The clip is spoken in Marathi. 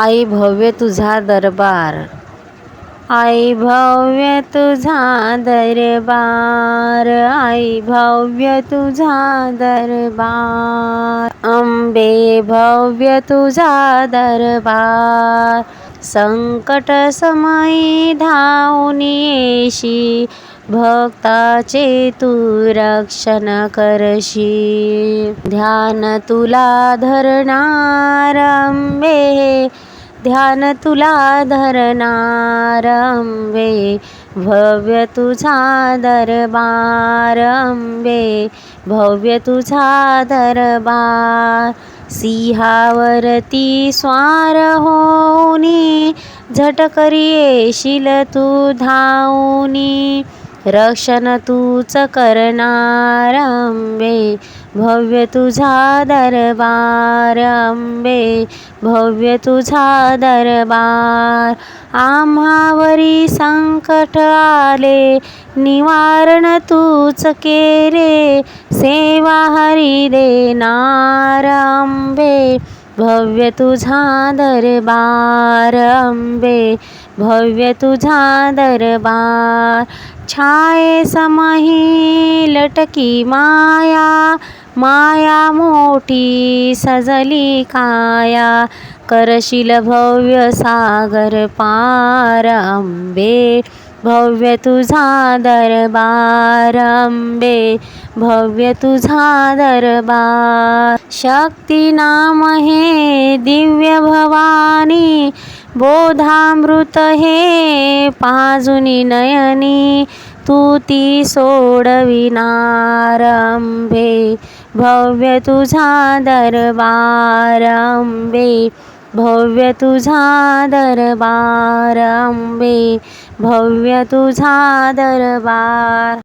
आई भव्य तुझा दरबार. आई भव्य तुझा दरबार. आई भव्य तुझा दरबार. अंबे भव्य तुझा दरबार. संकट समयी धावून येशी. भक्ताचे तू रक्षण करशी. ध्यान तुला धरणार अंबे. ध्यान तुला धरणार अंबे भव्य तुझा दरबार अंबे भव्य तुझा दरबार. सिंहावरती स्वार होनी झटकरी येशील तू धावनी. रक्षण तूच करणार अंबे भव्य तुझा दरबार अंबे भव्य तुझा दरबार. आम्हावरी संकट आले निवारण तूच केले सेवा हरी देणार अंबे. भव्य तुझा दरबार अंबे भव्य तुझा दरबार. छाये समही लटकी माया माया मोठी सजली काया करशील भव्य सागर पार अंबे भव्य तुझा दरबार अंबे भव्य तुझा दरबार. शक्ती नाम हे दिव्य भवानी बोधामृत हे पाजुनी नयनी तू ती सोडविनार अंबे. भव्य तुझा दरबार अंबे भव्य तुझा दरबार अंबे भव्य तुझा दरबार